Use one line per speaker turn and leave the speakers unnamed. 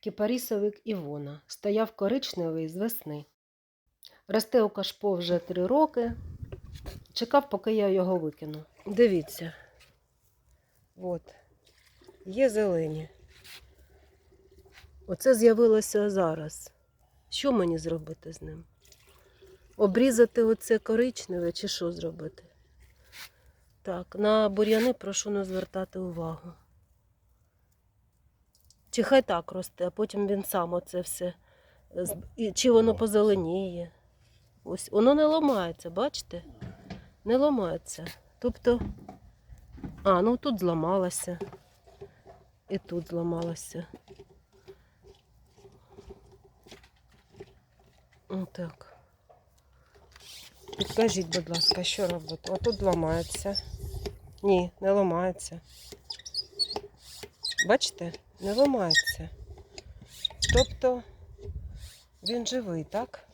кіпарісовик Івона. Стояв коричневий з весни. Росте у кашпо вже три роки. Чекав, поки я його викину. Дивіться. От. Є зелені. Оце з'явилося зараз. Що мені зробити з ним? Обрізати оце коричневе чи що зробити? Так, на бур'яни прошу не звертати увагу. Чи хай так росте, а потім він сам оце все. і Чи воно позеленіє. Ось воно не ламається, бачите? Не ламається. Тобто, а, ну тут зламалося. І тут зламалося. Отак. Підкажіть, будь ласка, що робити? Отут ламається. Ні, не ламається. Бачите? Не ламається. Тобто він живий, так?